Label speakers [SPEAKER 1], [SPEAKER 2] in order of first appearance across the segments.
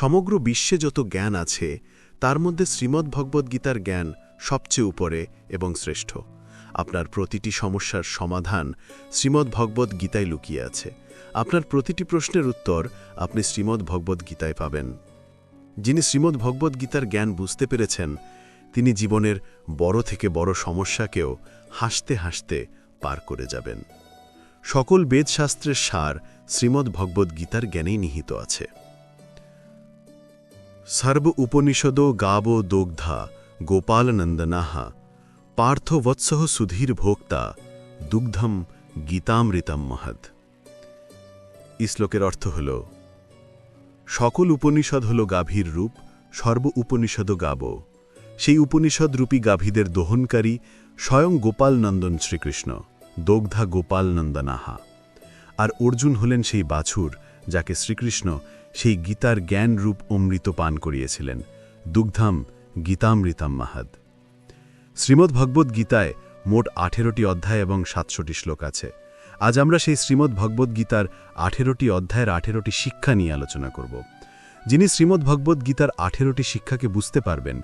[SPEAKER 1] সমগ্র বিশ্বে যত জ্ঞান আছে, তার মধ্যে শ্রীমদ্ ভগবদ্গীতার জ্ঞান সবচেয়ে উপরে এবং শ্রেষ্ঠ। আপনার প্রতিটি সমস্যার সমাধান শ্রীমদ্ ভগবদ্ গীতায় লুকিয়ে আছে। আপনার প্রতিটি প্রশ্নের উত্তর আপনি শ্রীমদ্ ভগবদ্ গীতায় পাবেন। যিনি শ্রীমদ্ ভগবদ্ গীতার জ্ঞান বুঝতে পেরেছেন, তিনি জীবনের বড় থেকে বড় সমস্যাকেও হাসতে হাসতে পার করে যাবেন। সকল বেদশাস্ত্রের সার শ্রীমদ্ ভগবদ্ গীতার জ্ঞানেই নিহিত আছে। সর্ব উপনিষদ গাব দোগ্ধা গোপালনন্দনাহা পার্থবৎসহ সুধীর ভোক্তা দুগ্ধম গীতামৃতম মহদ এই শ্লোকের অর্থ হল, সকল উপনিষদ হল গাভীর রূপ সর্ব উপনিষদ গাব। সেই উপনিষদ রূপী গাভীদের দহনকারী স্বয়ং গোপাল নন্দন শ্রীকৃষ্ণ, দগ্ধা গোপাল নন্দনাহা আর অর্জুন হলেন সেই বাছুর যাকে শ্রীকৃষ্ণ সেই গীতার জ্ঞান রূপ অমৃত পান করিয়েছিলেন। দুগ্ধাম গীতামৃতাম মাহাদ। শ্রীমদ্ ভগবদ্ গীতায় মোট আঠেরোটি অধ্যায় এবং সাতশোটি শ্লোক আছে। আজ আমরা সেই শ্রীমদ্ ভগবদ্ গীতার আঠেরোটি অধ্যায়ের আঠেরোটি শিক্ষা নিয়ে আলোচনা করব। যিনি শ্রীমদ্ ভগবদ্ গীতার আঠেরোটি শিক্ষাকে বুঝতে পারবেন,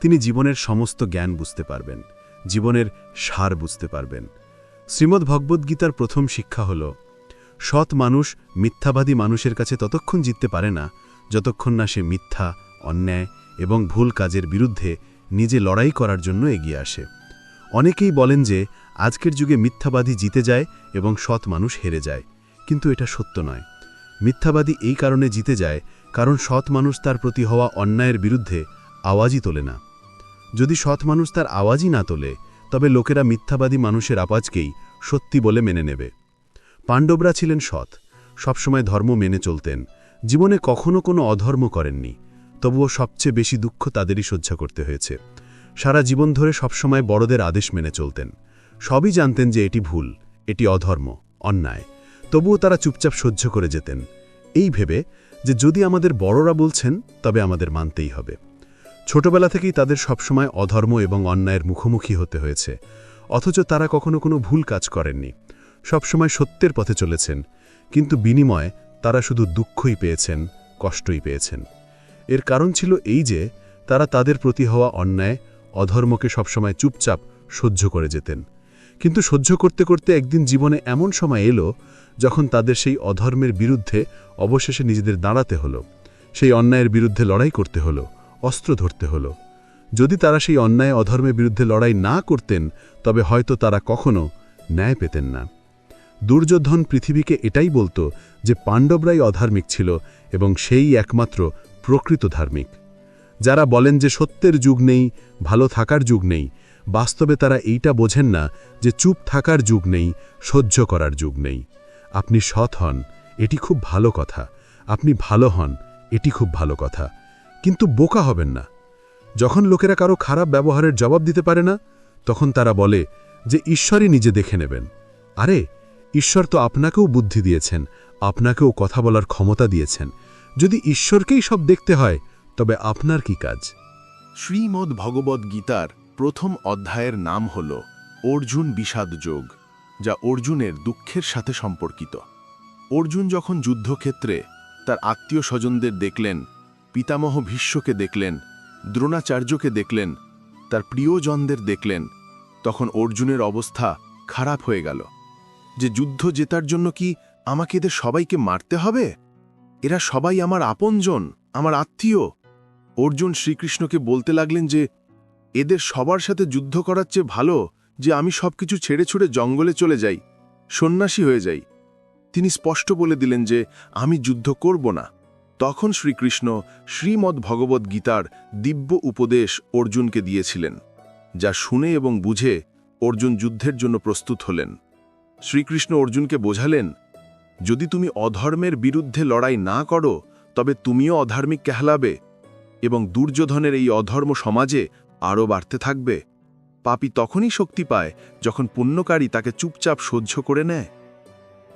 [SPEAKER 1] তিনি জীবনের সমস্ত জ্ঞান বুঝতে পারবেন, জীবনের সার বুঝতে পারবেন। শ্রীমদ্ ভগবদ্গীতার প্রথম শিক্ষা হল সৎ মানুষ মিথ্যাবাদী মানুষের কাছে ততক্ষণ জিততে পারে না, যতক্ষণ না সে মিথ্যা, অন্যায় এবং ভুল কাজের বিরুদ্ধে নিজে লড়াই করার জন্য এগিয়ে আসে। অনেকেই বলেন যে, আজকের যুগে মিথ্যাবাদী জিতে যায় এবং সৎ মানুষ হেরে যায়, কিন্তু এটা সত্য নয়। মিথ্যাবাদী এই কারণে জিতে যায় কারণ সৎ মানুষ তার প্রতি হওয়া অন্যায়ের বিরুদ্ধে আওয়াজই তোলে না। যদি সৎ মানুষ তার আওয়াজই না তোলে, তবে লোকেরা মিথ্যাবাদী মানুষের আওয়াজকেই সত্যি বলে মেনে নেবে। পাণ্ডবরা ছিলেন সৎ, সবসময় ধর্ম মেনে চলতেন, জীবনে কখনো কোনো অধর্ম করেননি, তবুও সবচেয়ে বেশি দুঃখ তাদেরই সহ্য করতে হয়েছে। সারা জীবন ধরে সবসময় বড়দের আদেশ মেনে চলতেন, সবই জানতেন যে এটি ভুল, এটি অধর্ম, অন্যায়, তবুও তারা চুপচাপ সহ্য করে যেতেন। এই ভেবে যে যদি আমাদের বড়রা বলছেন, তবে আমাদের মানতেই হবে। ছোটবেলা থেকেই তাদের সবসময় অধর্ম এবং অন্যায়ের মুখোমুখি হতে হয়েছে, অথচ তারা কখনো কোনো ভুল কাজ করেননি। সবসময় সত্যের পথে চলেছেন, কিন্তু বিনিময়ে তারা শুধু দুঃখই পেয়েছেন, কষ্টই পেয়েছেন। এর কারণ ছিল এই যে, তারা তাদের প্রতি হওয়া অন্যায়, অধর্মকে সবসময় চুপচাপ সহ্য করে যেতেন। কিন্তু সহ্য করতে করতে একদিন জীবনে এমন সময় এলো, যখন তাদের সেই অধর্মের বিরুদ্ধে অবশেষে নিজেদের দাঁড়াতে হলো, সেই অন্যায়ের বিরুদ্ধে লড়াই করতে হলো, অস্ত্র ধরতে হলো। যদি তারা সেই অন্যায় অধর্মের বিরুদ্ধে লড়াই না করতেন, তবে হয়তো তারা কখনো ন্যায় পেতেন না। দুর্যোধন পৃথিবীকে এটাই বলতো যে পাণ্ডবরাই অধার্মিক ছিল এবং সেই একমাত্র প্রকৃত ধার্মিক। যারা বলেন যে সত্যের যুগ নেই, ভালো থাকার যুগ নেই, বাস্তবে তারা এইটা বোঝেন না যে চুপ থাকার যুগ নেই, সহ্য করার যুগ নেই। আপনি সৎ হন, এটি খুব ভালো কথা। আপনি ভালো হন, এটি খুব ভালো কথা। কিন্তু বোকা হবেন না। যখন লোকেরা কারও খারাপ ব্যবহারের জবাব দিতে পারে না, তখন তারা বলে যে ঈশ্বরই নিজে দেখে নেবেন। আরে ঈশ্বর তো আপনাকেও বুদ্ধি দিয়েছেন, আপনাকেও কথা বলার ক্ষমতা দিয়েছেন। যদি ঈশ্বরকেই সব দেখতে হয়, তবে আপনার কি কাজ?
[SPEAKER 2] শ্রীমদ্ ভগবদ্ গীতার প্রথম অধ্যায়ের নাম হল অর্জুন বিষাদ যোগ, যা অর্জুনের দুঃখের সাথে সম্পর্কিত। অর্জুন যখন যুদ্ধক্ষেত্রে তার আত্মীয় স্বজনদের দেখলেন, পিতামহ ভীষ্মকে দেখলেন, দ্রোণাচার্যকে দেখলেন, তার প্রিয়জনদের দেখলেন, তখন অর্জুনের অবস্থা খারাপ হয়ে গেল। যে যুদ্ধ জেতার জন্য কি আমাকে এদের সবাইকে মারতে হবে? এরা সবাই আমার আপনজন, আমার আত্মীয়। অর্জুন শ্রীকৃষ্ণকে বলতে লাগলেন যে, এদের সবার সাথে যুদ্ধ করার চেয়ে ভালো যে আমি সবকিছু ছেড়ে ছুড়ে জঙ্গলে চলে যাই, সন্ন্যাসী হয়ে যাই। তিনি স্পষ্ট বলে দিলেন যে, আমি যুদ্ধ করব না। তখন শ্রীকৃষ্ণ শ্রীমদ্ ভগবদ্ গীতার দিব্য উপদেশ অর্জুনকে দিয়েছিলেন, যা শুনে এবং বুঝে অর্জুন যুদ্ধের জন্য প্রস্তুত হলেন। শ্রীকৃষ্ণ অর্জুনকে বোঝালেন, যদি তুমি অধর্মের বিরুদ্ধে লড়াই না করো, তবে তুমিও অধার্মিক কেহলাবে, এবং দুর্যোধনের এই অধর্ম সমাজে আরও বাড়তে থাকবে। পাপি তখনই শক্তি পায় যখন পুণ্যকারী তাকে চুপচাপ সহ্য করে নেয়।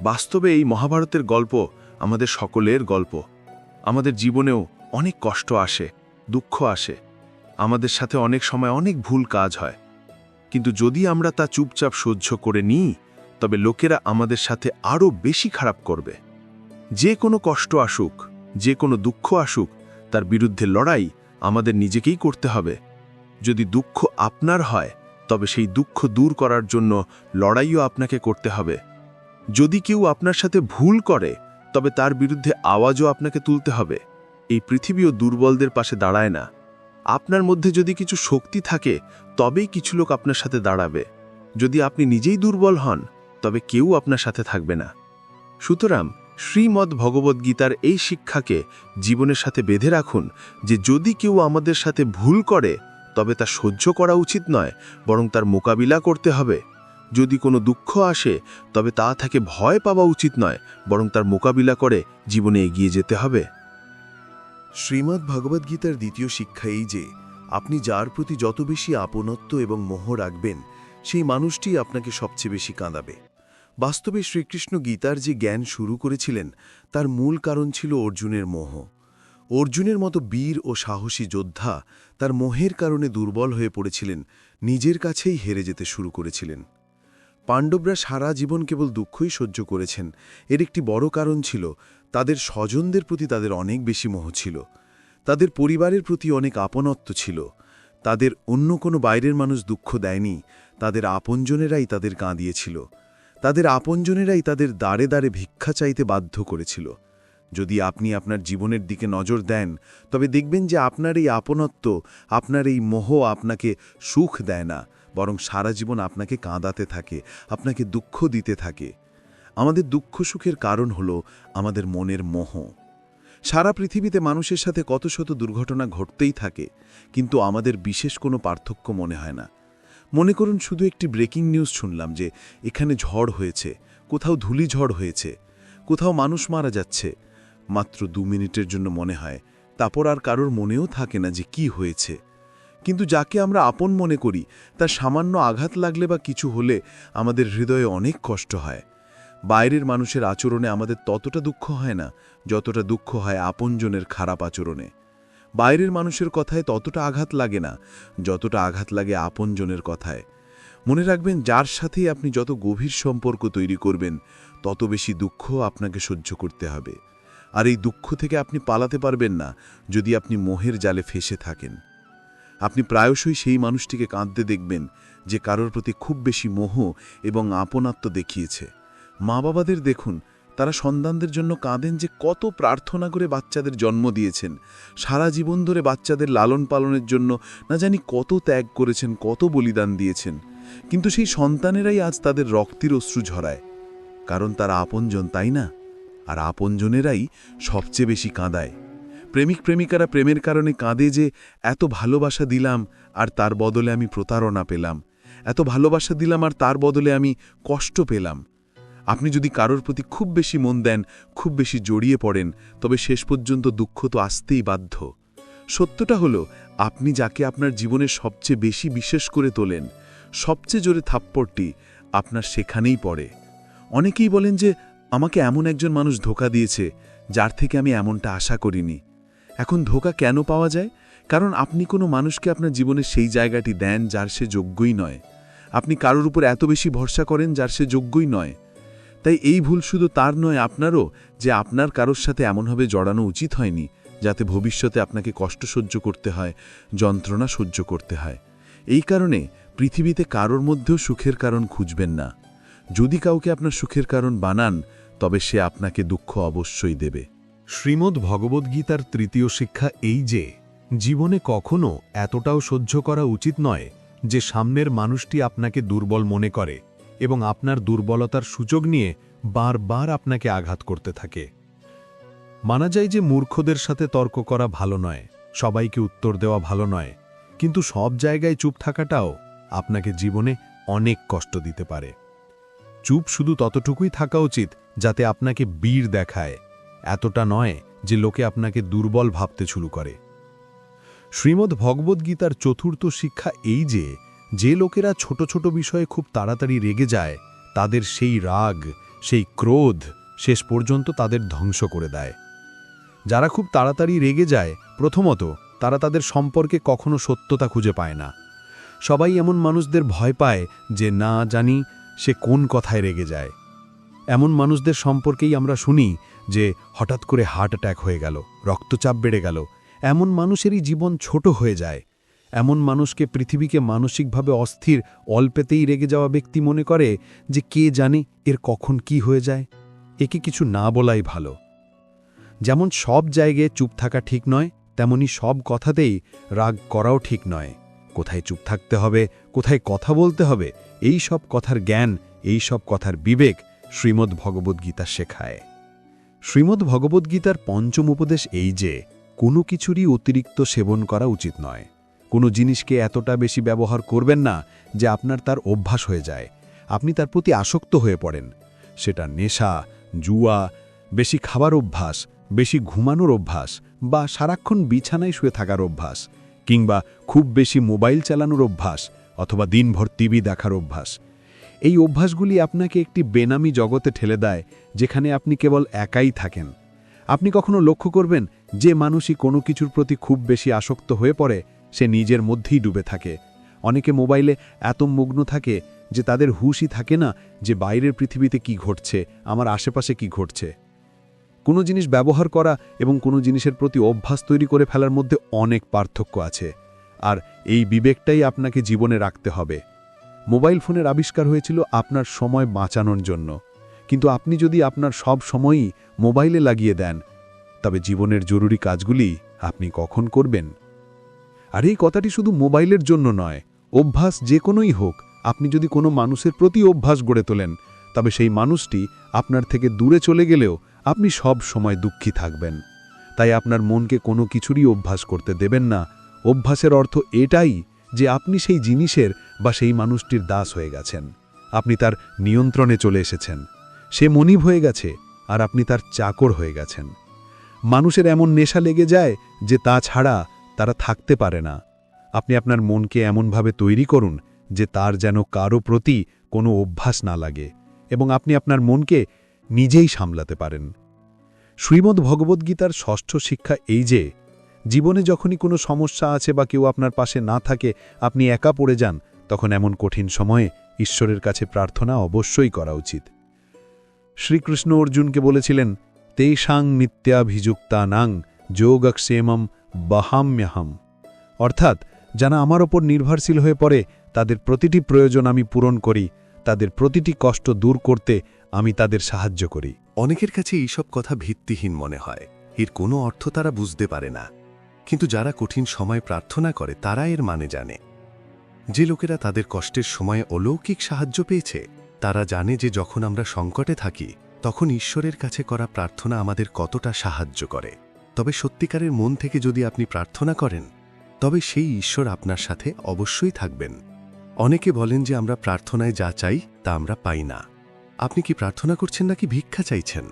[SPEAKER 2] বাস্তবে এই মহাভারতের গল্প আমাদের সকলের গল্প। আমাদের জীবনেও অনেক কষ্ট আসে, দুঃখ আসে, আমাদের সাথে অনেক সময় অনেক ভুল কাজ হয়। কিন্তু যদি আমরা তা চুপচাপ সহ্য করে নিই তবে লোকেরা আমাদের সাথে আরও বেশি খারাপ করবে। যে কোনো কষ্ট আসুক, যে কোনো দুঃখ আসুক, তার বিরুদ্ধে লড়াই আমাদের নিজেকেই করতে হবে। যদি দুঃখ আপনার হয়, তবে সেই দুঃখ দূর করার জন্য লড়াইও আপনাকে করতে হবে। যদি কেউ আপনার সাথে ভুল করে, তবে তার বিরুদ্ধে আওয়াজও আপনাকে তুলতে হবে। এই পৃথিবীও দুর্বলদের পাশে দাঁড়ায় না। আপনার মধ্যে যদি কিছু শক্তি থাকে, তবেই কিছু লোক আপনার সাথে দাঁড়াবে। যদি আপনি নিজেই দুর্বল হন তবে কেউ আপনার সাথে থাকবে না। সুতরাং শ্রীমদ্ ভগবদ্গীতার এই শিক্ষাকে জীবনের সাথে বেঁধে রাখুন যে যদি কেউ আমাদের সাথে ভুল করে, তবে তা সহ্য করা উচিত নয়, বরং তার মোকাবিলা করতে হবে। যদি কোনো দুঃখ আসে, তবে তা থেকে ভয় পাওয়া উচিত নয়, বরং তার মোকাবিলা করে জীবনে এগিয়ে যেতে হবে।
[SPEAKER 1] শ্রীমদ্ ভগবদ্গীতার দ্বিতীয় শিক্ষা এই যে, আপনি যার প্রতি যত বেশি আপনত্ব এবং মোহ রাখবেন, সেই মানুষটি আপনাকে সবচেয়ে বেশি কাঁদাবে। বাস্তবে শ্রীকৃষ্ণ গীতার যে জ্ঞান শুরু করেছিলেন, তার মূল কারণ ছিল অর্জুনের মোহ। অর্জুনের মতো বীর ও সাহসী যোদ্ধা তার মোহের কারণে দুর্বল হয়ে পড়েছিলেন, নিজের কাছেই হেরে যেতে শুরু করেছিলেন। পাণ্ডবরা সারা জীবন কেবল দুঃখই সহ্য করেছেন, এর একটি বড় কারণ ছিল তাদের স্বজনদের প্রতি তাদের অনেক বেশি মোহ ছিল, তাদের পরিবারের প্রতি অনেক আপনত্ব ছিল, তাদের অন্য কোনো বাইরের মানুষ দুঃখ দেয়নি, তাদের আপনজনেরাই তাদের কাঁদিয়েছিল। তাদের আপনজনেরাই তাদের দাঁড়ে দাঁড়ে ভিক্ষা চাইতে বাধ্য করেছিল। যদি আপনি আপনার জীবনের দিকে নজর দেন, তবে দেখবেন যে আপনার এই আপনত্ব, আপনার এই মোহ আপনাকে সুখ দেয় না, বরং সারা জীবন আপনাকে কাঁদাতে থাকে, আপনাকে দুঃখ দিতে থাকে। আমাদের দুঃখ সুখের কারণ হল আমাদের মনের মোহ। সারা পৃথিবীতে মানুষের সাথে কত শত দুর্ঘটনা ঘটতেই থাকে, কিন্তু আমাদের বিশেষ কোনো পার্থক্য মনে হয় না। মনে করুন শুধু একটি ব্রেকিং নিউজ শুনলাম যে এখানে ঝড় হয়েছে, কোথাও ধূলিঝড় হয়েছে, কোথাও মানুষ মারা যাচ্ছে। মাত্র দু মিনিটের জন্য মনে হয়, তারপর আর কারোর মনেও থাকে না যে কি হয়েছে। কিন্তু যাকে আমরা আপন মনে করি, তার সামান্য আঘাত লাগলে বা কিছু হলে আমাদের হৃদয়ে অনেক কষ্ট হয়। বাইরের মানুষের আচরণে আমাদের ততটা দুঃখ হয় না, যতটা দুঃখ হয় আপনজনের খারাপ আচরণে। বাইরের মানুষের কথায় ততটা আঘাত লাগে না, যতটা আঘাত লাগে আপনজনের কথায়। মনে রাখবেন, যার সাথেই আপনি যত গভীর সম্পর্ক তৈরি করবেন, তত বেশি দুঃখ আপনাকে সহ্য করতে হবে। আর এই দুঃখ থেকে আপনি পালাতে পারবেন না, যদি আপনি মোহের জালে ফেসে থাকেন। আপনি প্রায়শই সেই মানুষটিকে কাঁদতে দেখবেন, যে কারোর প্রতি খুব বেশি মোহ এবং আপনাত্ম দেখিয়েছে। মা বাবাদের দেখুন তারা সন্তানদের জন্য কাঁদেন যে কত প্রার্থনা করে বাচ্চাদের জন্ম দিয়েছেন। সারা জীবন ধরে বাচ্চাদের লালন পালনের জন্য না জানি কত ত্যাগ করেছেন, কত বলিদান দিয়েছেন। কিন্তু সেই সন্তানেরাই আজ তাদের রক্তের অশ্রু ঝরায়। কারণ তারা আপনজন, তাই না? আর আপনজনেরাই সবচেয়ে বেশি কাঁদায়। প্রেমিক প্রেমিকারা প্রেমের কারণে কাঁদে যে, এত ভালোবাসা দিলাম আর তার বদলে আমি প্রতারণা পেলাম। এত ভালোবাসা দিলাম আর তার বদলে আমি কষ্ট পেলাম। আপনি যদি কারোর প্রতি খুব বেশি মন দেন, খুব বেশি জড়িয়ে পড়েন, তবে শেষ পর্যন্ত দুঃখ তো আসতেই বাধ্য। সত্যটা হলো, আপনি যাকে আপনার জীবনে সবচেয়ে বেশি বিশেষ করে তোলেন, সবচেয়ে জোরে থাপ্পড়টি আপনার সেখানেই পড়ে। অনেকেই বলেন যে, আমাকে এমন একজন মানুষ ধোকা দিয়েছে, যার থেকে আমি এমনটা আশা করিনি। এখন ধোকা কেন পাওয়া যায়? কারণ আপনি কোনো মানুষকে আপনার জীবনে সেই জায়গাটি দেন যার সে যোগ্যই নয়। আপনি কারোর উপর এত বেশি ভরসা করেন যার সে যোগ্যই নয়। তাই এই ভুল শুধু তার নয়, আপনারও, যে আপনার কারোর সাথে এমনভাবে জড়ানো উচিত হয়নি, যাতে ভবিষ্যতে আপনাকে কষ্ট সহ্য করতে হয়, যন্ত্রণা সহ্য করতে হয়। এই কারণে পৃথিবীতে কারোর মধ্যেও সুখের কারণ খুঁজবেন না। যদি কাউকে আপনার সুখের কারণ বানান, তবে সে আপনাকে দুঃখ অবশ্যই দেবে।
[SPEAKER 3] শ্রীমদ্ ভগবদ্গীতার তৃতীয় শিক্ষা এই যে, জীবনে কখনো এতটাও সহ্য করা উচিত নয়, যে সামনের মানুষটি আপনাকে দুর্বল মনে করে। এবং আপনার দুর্বলতার সুযোগ নিয়ে বারবার আপনাকে আঘাত করতে থাকে। মানা যায় যে মূর্খদের সাথে তর্ক করা ভালো নয়, সবাইকে উত্তর দেওয়া ভালো নয়, কিন্তু সব জায়গায় চুপ থাকাটাও আপনাকে জীবনে অনেক কষ্ট দিতে পারে। চুপ শুধু ততটুকুই থাকা উচিত যাতে আপনাকে বীর দেখায়, এতটা নয় যে লোকে আপনাকে দুর্বল ভাবতে শুরু করে। শ্রীমদ্ ভগবদ্গীতার চতুর্থ শিক্ষা এই যে যে লোকেরা ছোট ছোট বিষয়ে খুব তাড়াতাড়ি রেগে যায়, তাদের সেই রাগ, সেই ক্রোধ শেষ পর্যন্ত তাদের ধ্বংস করে দেয়। যারা খুব তাড়াতাড়ি রেগে যায়, প্রথমত তারা তাদের সম্পর্কে কখনো সত্যতা খুঁজে পায় না। সবাই এমন মানুষদের ভয় পায় যে, না জানি সে কোন কথায় রেগে যায়। এমন মানুষদের সম্পর্কেই আমরা শুনি যে, হঠাৎ করে হার্ট অ্যাটাক হয়ে গেল, রক্তচাপ বেড়ে গেল।
[SPEAKER 1] এমন মানুষেরই জীবন ছোট হয়ে যায়। এমন মানুষকে পৃথিবীকে মানসিকভাবে অস্থির, অল্পেতেই রেগে যাওয়া ব্যক্তি মনে করে যে কে জানে এর কখন কি হয়ে যায়। একে কিছু না বলাই ভালো। যেমন সব জায়গায় চুপ থাকা ঠিক নয়, তেমনি সব কথাতেই রাগ করাও ঠিক নয়। কোথায় চুপ থাকতে হবে, কোথায় কথা বলতে হবে, এই সব কথার জ্ঞান, এই সব কথার বিবেক শ্রীমদ্ ভগবদ্গীতা শেখায়। শ্রীমদ্ ভগবদ্গীতার পঞ্চম উপদেশ এই যে, কোনো কিছুরই অতিরিক্ত সেবন করা উচিত নয়। কোনো জিনিসকে এতটা বেশি ব্যবহার করবেন না যে আপনার তার অভ্যাস হয়ে যায়। আপনি তার প্রতি আসক্ত হয়ে পড়েন। সেটা নেশা, জুয়া, বেশি খাবার অভ্যাস, বেশি ঘুমানোর অভ্যাস বা সারাক্ষণ বিছানায় শুয়ে থাকার অভ্যাস কিংবা খুব বেশি মোবাইল চালানোর অভ্যাস অথবা দিনভর টিভি দেখার অভ্যাস। এই অভ্যাসগুলি আপনাকে একটি বেনামি জগতে ঠেলে দেয় যেখানে আপনি কেবল একাই থাকেন। আপনি কখনো লক্ষ্য করবেন যে মানুষই কোনো কিছুর প্রতি খুব বেশি আসক্ত হয়ে পড়ে সে নিজের মধ্যেই ডুবে থাকে। অনেকে মোবাইলে এত মগ্ন থাকে যে তাদের হুশই থাকে না যে বাইরের পৃথিবীতে কি ঘটছে, আমার আশেপাশে কি ঘটছে। কোনো জিনিস ব্যবহার করা এবং কোনো জিনিসের প্রতি অভ্যাস তৈরি করে ফেলার মধ্যে অনেক পার্থক্য আছে। আর এই বিবেকটাই আপনাকে জীবনে রাখতে হবে। মোবাইল ফোনের আবিষ্কার হয়েছিল আপনার সময় বাঁচানোর জন্য। কিন্তু আপনি যদি আপনার সব সময়ই মোবাইলে লাগিয়ে দেন, তবে জীবনের জরুরি কাজগুলি আপনি কখন করবেন? আর এই কথাটি শুধু মোবাইলের জন্য নয়, অভ্যাস যে কোনোই হোক, আপনি যদি কোনো মানুষের প্রতি অভ্যাস গড়ে তোলেন, তবে সেই মানুষটি আপনার থেকে দূরে চলে গেলেও আপনি সব সময় দুঃখী থাকবেন। তাই আপনার মনকে কোনো কিছুরই অভ্যাস করতে দেবেন না। অভ্যাসের অর্থ এটাই যে আপনি সেই জিনিসের বা সেই মানুষটির দাস হয়ে গেছেন। আপনি তার নিয়ন্ত্রণে চলে এসেছেন। সে মনিব হয়ে গেছে আর আপনি তার চাকর হয়ে গেছেন। মানুষের এমন নেশা লেগে যায় যে তা ছাড়া তারা থাকতে পারে না। আপনি আপনার মনকে এমনভাবে তৈরি করুন যে তার যেন কারও প্রতি কোনো অভ্যাস না লাগে এবং আপনি আপনার মনকে নিজেই সামলাতে পারেন। শ্রীমদ্ ভগবদ্গীতার ষষ্ঠ শিক্ষা এই যে, জীবনে যখনই কোনো সমস্যা আছে বা কেউ আপনার পাশে না থাকে, আপনি একা পড়ে যান, তখন এমন কঠিন সময়ে ঈশ্বরের কাছে প্রার্থনা অবশ্যই করা উচিত। শ্রীকৃষ্ণ অর্জুনকে বলেছিলেন, তেষাং নিত্যাভিযুক্তানাং যোগক্ষেমম বাহাম্যহম। অর্থাৎ, যারা আমার ওপর নির্ভরশীল হয়ে পড়ে, তাদের প্রতিটি প্রয়োজন আমি পূরণ করি, তাদের প্রতিটি কষ্ট দূর করতে আমি তাদের সাহায্য করি।
[SPEAKER 2] অনেকের কাছে এইসব কথা ভিত্তিহীন মনে হয়। এর কোনো অর্থ তারা বুঝতে পারে না। কিন্তু যারা কঠিন সময় প্রার্থনা করে, তারা এর মানে জানে। যে লোকেরা তাদের কষ্টের সময়ে অলৌকিক সাহায্য পেয়েছে, তারা জানে যে যখন আমরা সংকটে থাকি, তখন ঈশ্বরের কাছে করা প্রার্থনা আমাদের কতটা সাহায্য করে। তবে সত্যিকারের মন থেকে যদি আপনি প্রার্থনা করেন, তবে সেই ঈশ্বর আপনার সাথে অবশ্যই থাকবেন। অনেকে বলেন যে আমরা প্রার্থনায় যা চাই, তা আমরা পাই না। আপনি কি প্রার্থনা করছেন নাকি ভিক্ষা চাইছেন?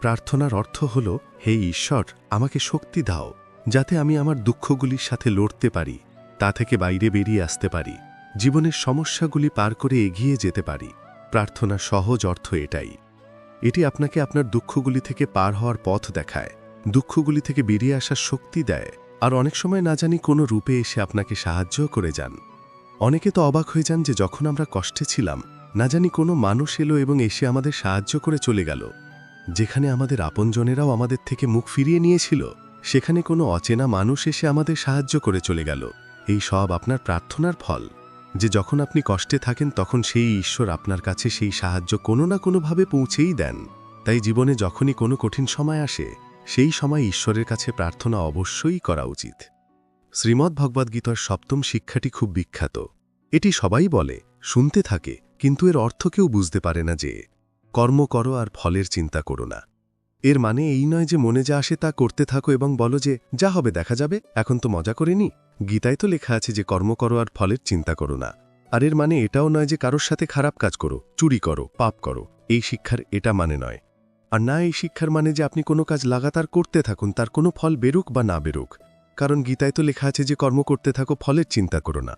[SPEAKER 2] প্রার্থনার অর্থ হল, হে ঈশ্বর, আমাকে শক্তি দাও, যাতে আমি আমার দুঃখগুলির সাথে লড়তে পারি, তা থেকে বাইরে বেরিয়ে আসতে পারি, জীবনের সমস্যাগুলি পার করে এগিয়ে যেতে পারি। প্রার্থনা সহজ অর্থ এটাই। এটি আপনাকে আপনার দুঃখগুলি থেকে পার হওয়ার পথ দেখায়। দুঃখগুলি থেকে বেরিয়ে আসার শক্তি দেয়। আর অনেক সময় না জানি কোনো রূপে এসে আপনাকে সাহায্য করে যান। অনেকে তো অবাক হয়ে যান যে যখন আমরা কষ্টে ছিলাম, না জানি কোনো মানুষ এলো এবং এসে আমাদের সাহায্য করে চলে গেল। যেখানে আমাদের আপনজনেরাও আমাদের থেকে মুখ ফিরিয়ে নিয়েছিল, সেখানে কোনো অচেনা মানুষ এসে আমাদের সাহায্য করে চলে গেল। এই সব আপনার প্রার্থনার ফল। যে যখন আপনি কষ্টে থাকেন, তখন সেই ঈশ্বর আপনার কাছে সেই সাহায্য কোনো না কোনোভাবে পৌঁছেই দেন। তাই জীবনে যখনই কোনো কঠিন সময় আসে সেই সময় ঈশ্বরের কাছে প্রার্থনা অবশ্যই করা উচিত। শ্রীমদ্ ভগবদ্গীতার সপ্তম শিক্ষাটি খুব বিখ্যাত। এটি সবাই বলে, শুনতে থাকে, কিন্তু এর অর্থ কেউ বুঝতে পারে না যে, কর্ম করো আর ফলের চিন্তা করো না। এর মানে এই নয় যে মনে যা আসে তা করতে থাকো এবং বলো যে, যা হবে দেখা যাবে, এখন তো মজা করে নি। গীতায় তো লেখা আছে যে, কর্ম করো আর ফলের চিন্তা করো না। আর এর মানে এটাও নয় যে, কারোর সাথে খারাপ কাজ করো, চুরি করো, পাপ করো। এই শিক্ষার এটা মানে নয়। আর না এই শিক্ষার মানে যে আপনি কোনো কাজ লাগাতার করতে থাকুন, তার কোনো ফল বেরুক বা না বেরুক। কারণ গীতায় তো লেখা আছে যে কর্ম করতে থাকো, ফলের চিন্তা করো না।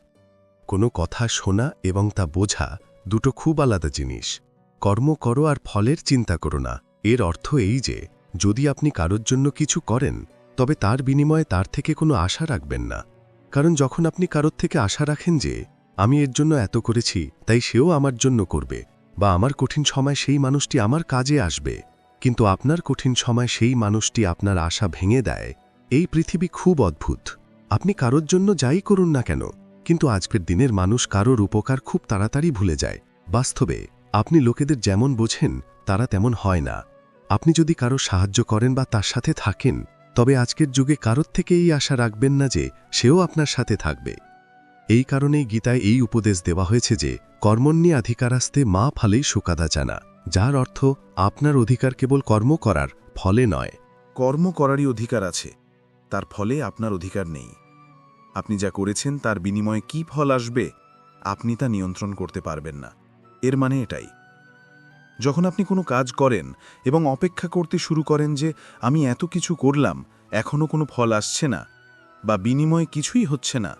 [SPEAKER 2] কোনো কথা শোনা এবং তা বোঝা দুটো খুব আলাদা জিনিস। কর্ম করো আর ফলের চিন্তা করো না। এর অর্থ এই যে, যদি আপনি কারোর জন্য কিছু করেন, তবে তার বিনিময়ে তার থেকে কোনো আশা রাখবেন না। কারণ যখন আপনি কারোর থেকে আশা রাখেন যে, আমি এর জন্য এত করেছি, তাই সেও আমার জন্য করবে, বা আমার কঠিন সময় সেই মানুষটি আমার কাজে আসবে কিন্তু আপনার কঠিন সময় সেই মানুষটি আপনার আশা ভেঙে দেয়। এই পৃথিবী খুব অদ্ভুত। আপনি কারোর জন্য যাই করুন না কেন, কিন্তু আজকের দিনের মানুষ কারোর উপকার খুব তাড়াতাড়ি ভুলে যায়। বাস্তবে, আপনি লোকেদের যেমন বোঝেন, তারা তেমন হয় না। আপনি যদি কারও সাহায্য করেন বা তার সাথে থাকেন, তবে আজকের যুগে কারোর থেকে এই আশা রাখবেন না যে, সেও আপনার সাথে থাকবে। এই কারণেই গীতায় এই উপদেশ দেওয়া হয়েছে যে, কর্মণ্যে অধিকারাস্তে মা ফালেই সুকাদা জানা যার অর্থ আপনার অধিকার কেবল কর্ম করার, ফলে নয়।
[SPEAKER 1] কর্ম করারই অধিকার আছে, তার ফলে আপনার অধিকার নেই। আপনি যা করেছেন, তার বিনিময়ে কি ফল আসবে, আপনি তা নিয়ন্ত্রণ করতে পারবেন না। এর মানে এটাই। যখন আপনি কোনো কাজ করেন এবং অপেক্ষা করতে শুরু করেন যে, আমি এত কিছু করলাম, এখনও কোনো ফল আসছে না, বা বিনিময়ে কিছুই হচ্ছে না,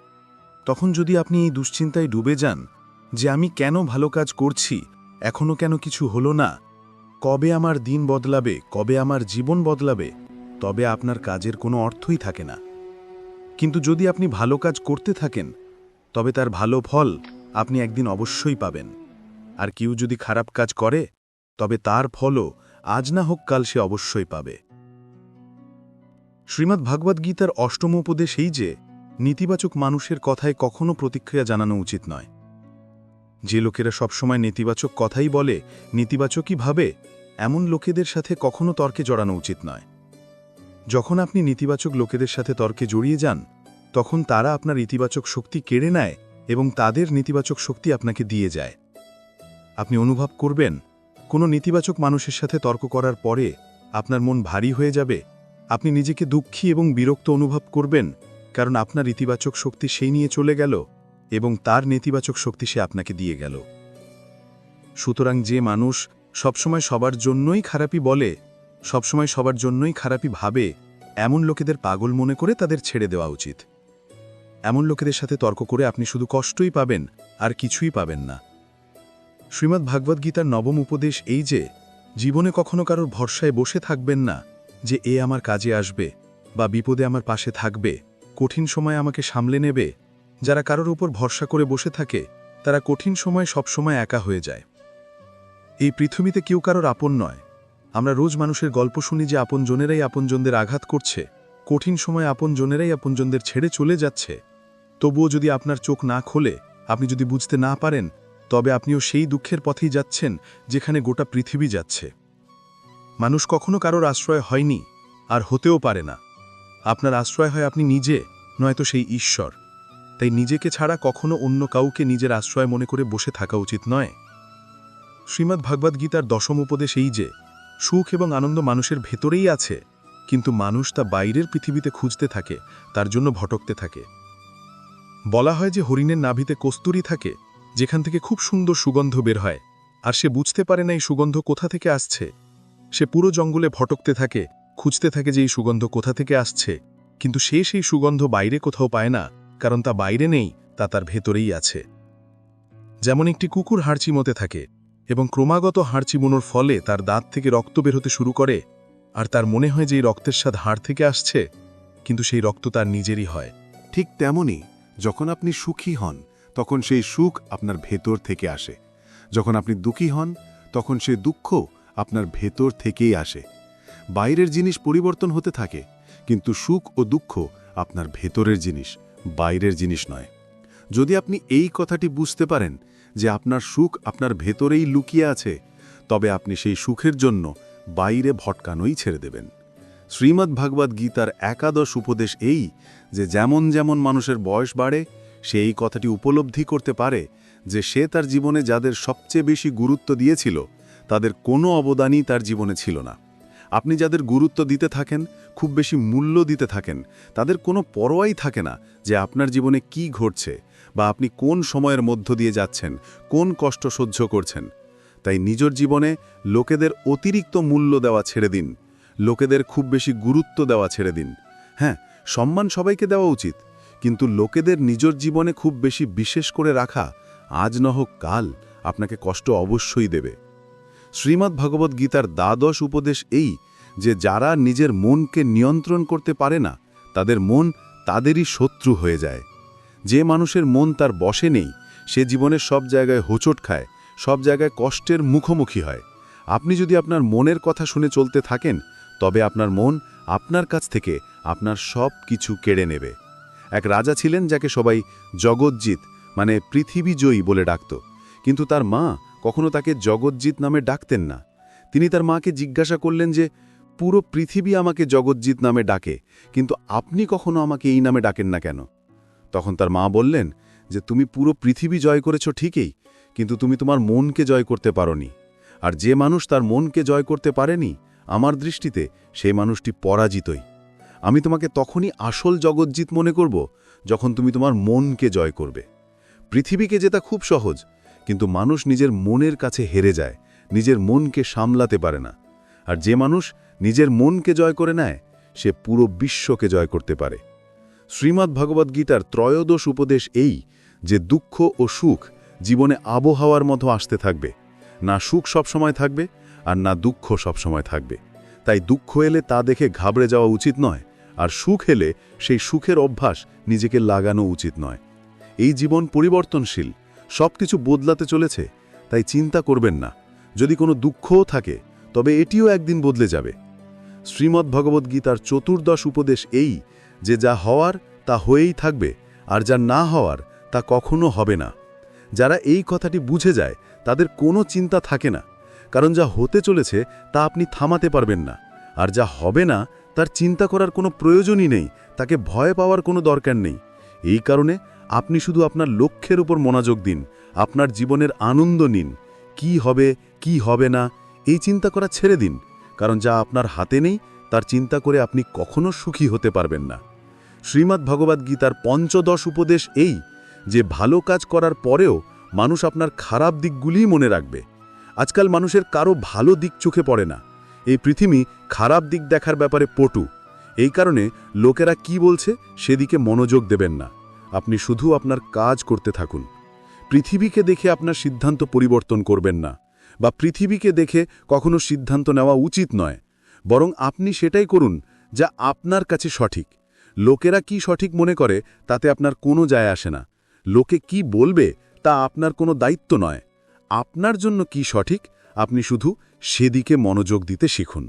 [SPEAKER 1] তখন যদি আপনি এই দুশ্চিন্তায় ডুবে যান যে, আমি কেন ভালো কাজ করছি এখনও কেন কিছু হলো না? কবে আমার দিন বদলাবে, কবে আমার জীবন বদলাবে, তবে আপনার কাজের কোনো অর্থই থাকে না। কিন্তু যদি আপনি ভালো কাজ করতে থাকেন, তবে তার ভালো ফল আপনি একদিন অবশ্যই পাবেন। আর কেউ যদি খারাপ কাজ করে, তবে তার ফলও আজ না হোক কাল সে অবশ্যই পাবে। শ্রীমদ্ ভাগবত গীতার অষ্টম উপদেশ এই যে, নেতিবাচক মানুষের কথায় কখনো প্রতিক্রিয়া জানানো উচিত নয়। যে লোকেরা সবসময় নেতিবাচক কথাই বলে, নেতিবাচকই ভাবে, এমন লোকেদের সাথে কখনো তর্কে জড়ানো উচিত নয়। যখন আপনি নেতিবাচক লোকেদের সাথে তর্কে জড়িয়ে যান, তখন তারা আপনার ইতিবাচক শক্তি কেড়ে নেয় এবং তাদের নেতিবাচক শক্তি আপনাকে দিয়ে যায়। আপনি অনুভব করবেন, কোনো নেতিবাচক মানুষের সাথে তর্ক করার পরে আপনার মন ভারী হয়ে যাবে, আপনি নিজেকে দুঃখী এবং বিরক্ত অনুভব করবেন, কারণ আপনার ইতিবাচক শক্তি সেই নিয়ে চলে গেল। এবং তার নেতিবাচক শক্তি সে আপনাকে দিয়ে গেল। সুতরাং যে মানুষ সবসময় সবার জন্যই খারাপই বলে, সবসময় সবার জন্যই খারাপই ভাবে, এমন লোকেদের পাগল মনে করে তাদের ছেড়ে দেওয়া উচিত। এমন লোকেদের সাথে তর্ক করে আপনি শুধু কষ্টই পাবেন, আর কিছুই পাবেন না। শ্রীমদ্ ভাগবত গীতার নবম উপদেশ এই যে, জীবনে কখনো কারোর ভরসায় বসে থাকবেন না, যে এ আমার কাজে আসবে, বা বিপদে আমার পাশে থাকবে, কঠিন সময় আমাকে সামলে নেবে যারা কারোর উপর ভরসা করে বসে থাকে, তারা কঠিন সময় সবসময় একা হয়ে যায়। এই পৃথিবীতে কেউ কারোর আপন নয়। আমরা রোজ মানুষের গল্প শুনি যে আপনজনেরাই আপনজনদের আঘাত করছে, কঠিন সময় আপনজনেরাই আপনজনদের ছেড়ে চলে যাচ্ছে। তবুও যদি আপনার চোখ না খোলে, আপনি যদি বুঝতে না পারেন, তবে আপনিও সেই দুঃখের পথেই যাচ্ছেন যেখানে গোটা পৃথিবী যাচ্ছে। মানুষ কখনো কারোর আশ্রয় হয়নি, আর হতেও পারে না। আপনার আশ্রয় হয় আপনি নিজে, নয়তো সেই ঈশ্বর। তাই নিজেকে ছাড়া কখনো অন্য কাউকে নিজের আশ্রয় মনে করে বসে থাকা উচিত নয়। শ্রীমদ্ ভাগবত গীতার দশম উপদেশ এই যে, সুখ এবং আনন্দ মানুষের ভেতরেই আছে, কিন্তু মানুষ তা বাইরের পৃথিবীতে খুঁজতে থাকে, তার জন্য ভটকতে থাকে। বলা হয় যে হরিণের নাভিতে কস্তুরি থাকে, যেখান থেকে খুব সুন্দর সুগন্ধ বের হয়, আর সে বুঝতে পারে না এই সুগন্ধ কোথা থেকে আসছে। সে পুরো জঙ্গলে ভটকতে থাকে, খুঁজতে থাকে যে এই সুগন্ধ কোথা থেকে আসছে, কিন্তু সে সেই সুগন্ধ বাইরে কোথাও পায় না কারণ তা বাইরে নেই, তা তার ভেতরেই আছে। যেমন একটি কুকুর হাড়চিমতে থাকে, এবং ক্রমাগত হাড়চিমোনোর ফলে তার দাঁত থেকে রক্ত বের হতে শুরু করে, আর তার মনে হয় যে এই রক্তের স্বাদ হাড় থেকে আসছে, কিন্তু সেই রক্ত তার নিজেরই হয়।
[SPEAKER 4] ঠিক তেমনি, যখন আপনি সুখী হন, তখন সেই সুখ আপনার ভেতর থেকে আসে। যখন আপনি দুঃখী হন, তখন সে দুঃখ আপনার ভেতর থেকেই আসে। বাইরের জিনিস পরিবর্তন হতে থাকে, কিন্তু সুখ ও দুঃখ আপনার ভেতরের জিনিস। বাইরের জিনিস নয়। যদি আপনি এই কথাটি বুঝতে পারেন যে আপনার সুখ আপনার ভেতরেই লুকিয়ে আছে, তবে আপনি সেই সুখের জন্য বাইরে ভটকানোই ছেড়ে দেবেন। শ্রীমদ্ ভাগবত গীতার একাদশ উপদেশ এই যে যেমন যেমন মানুষের বয়স বাড়ে, সে এই কথাটি উপলব্ধি করতে পারে যে সে তার জীবনে যাদের সবচেয়ে বেশি গুরুত্ব দিয়েছিল, তাদের কোনো অবদানই তার জীবনে ছিল না। আপনি যাদের গুরুত্ব দিতে থাকেন, খুব বেশি মূল্য দিতে থাকেন, তাদের কোনো পরোয়াই থাকে না যে আপনার জীবনে কি ঘটছে বা আপনি কোন সময়ের মধ্য দিয়ে যাচ্ছেন, কোন কষ্ট সহ্য করছেন। তাই নিজের জীবনে লোকেদের অতিরিক্ত মূল্য দেওয়া ছেড়ে দিন, লোকেদের খুব বেশি গুরুত্ব দেওয়া ছেড়ে দিন। হ্যাঁ সম্মান সবাইকে দেওয়া উচিত, কিন্তু লোকেদের নিজের জীবনে খুব বেশি বিশেষ করে রাখা, আজ ন হোক কাল, আপনাকে কষ্ট অবশ্যই দেবে। শ্রীমদ্ ভগবত গীতার দ্বাদশ উপদেশ এই যে যারা নিজের মনকে নিয়ন্ত্রণ করতে পারে না, তাদের মন তাদেরই শত্রু হয়ে যায়। যে মানুষের মন তার বসে নেই, সে জীবনের সব জায়গায় হোঁচট খায়, সব জায়গায় কষ্টের মুখোমুখি হয়। আপনি যদি আপনার মনের কথা শুনে চলতে থাকেন, তবে আপনার মন
[SPEAKER 1] আপনার কাছ থেকে আপনার সব কিছু কেড়ে নেবে। এক রাজা ছিলেন যাকে সবাই জগৎজিৎ মানে পৃথিবী জয়ী বলে ডাকত। কিন্তু তার মা কখনো তাকে জগৎজিৎ নামে ডাকতেন না। তিনি তার মাকে জিজ্ঞাসা করলেন যে, পুরো পৃথিবী আমাকে জগৎজিৎ নামে ডাকে, কিন্তু আপনি কখনো আমাকে এই নামে ডাকেন না কেন? তখন তার মা বললেন যে, তুমি পুরো পৃথিবী জয় করেছ ঠিকই, কিন্তু তুমি তোমার মনকে জয় করতে পারোনি। আর যে মানুষ তার মনকে জয় করতে পারেনি, আমার দৃষ্টিতে সেই মানুষটি পরাজিতই। আমি তোমাকে তখনই আসল জগৎজিৎ মনে করব, যখন তুমি তোমার মনকে জয় করবে। পৃথিবীকে জেতা খুব সহজ কিন্তু মানুষ নিজের মনের কাছে হেরে যায়, নিজের মনকে সামলাতে পারে না। আর যে মানুষ নিজের মনকে জয় করে নেয়, সে পুরো বিশ্বকে জয় করতে পারে। শ্রীমদ্ ভগবদ্গীতার ত্রয়োদশ উপদেশ এই যে দুঃখ ও সুখ জীবনে আবহাওয়ার মতো আসতে থাকবে। না সুখ সবসময় থাকবে আর না দুঃখ সবসময় থাকবে। তাই দুঃখ এলে তা দেখে ঘাবড়ে যাওয়া উচিত নয়, আর সুখ এলে সেই সুখের অভ্যাস নিজেকে লাগানো উচিত নয়। এই জীবন পরিবর্তনশীল সব কিছু বদলাতে চলেছে, তাই চিন্তা করবেন না। যদি কোনো দুঃখও থাকে, তবে এটিও একদিন বদলে যাবে। শ্রীমদ্ ভগবদ্গীতার চতুর্দশ উপদেশ এই যে যা হওয়ার, তা হয়েই থাকবে, আর যা না হওয়ার, তা কখনো হবে না। যারা এই কথাটি বুঝে যায়, তাদের কোনো চিন্তা থাকে না। কারণ যা হতে চলেছে, তা আপনি থামাতে পারবেন না। আর যা হবে না, তার চিন্তা করার কোনো প্রয়োজনই নেই, তাকে ভয় পাওয়ার কোনো দরকার নেই। এই কারণে আপনি শুধু আপনার লক্ষ্যের উপর মনোযোগ দিন, আপনার জীবনের আনন্দ নিন। কি হবে কি হবে না, এই চিন্তা করা ছেড়ে দিন, কারণ যা আপনার হাতে নেই, তার চিন্তা করে আপনি কখনো সুখী হতে পারবেন না। শ্রীমদ্ ভগবদ্গীতার পঞ্চদশ উপদেশ এই যে, ভালো কাজ করার পরেও মানুষ আপনার খারাপ দিকগুলিই মনে রাখবে। আজকাল মানুষের কারও ভালো দিক চোখে পড়ে না। এই পৃথিবী খারাপ দিক দেখার ব্যাপারে পটু। এই কারণে লোকেরা কি বলছে, সেদিকে মনোযোগ দেবেন না। আপনি শুধু আপনার কাজ করতে থাকুন। পৃথিবীকে দেখে আপনার সিদ্ধান্ত পরিবর্তন করবেন না, বা পৃথিবীকে দেখে কখনো সিদ্ধান্ত নেওয়া উচিত নয়। বরং আপনি সেটাই করুন যা আপনার কাছে সঠিক। লোকেরা কি সঠিক মনে করে তাতে আপনার কোনো যায় আসে না। লোকে কি বলবে তা আপনার কোনো দায়িত্ব নয়। আপনার জন্য কি সঠিক, আপনি শুধু সেদিকে মনোযোগ দিতে শিখুন।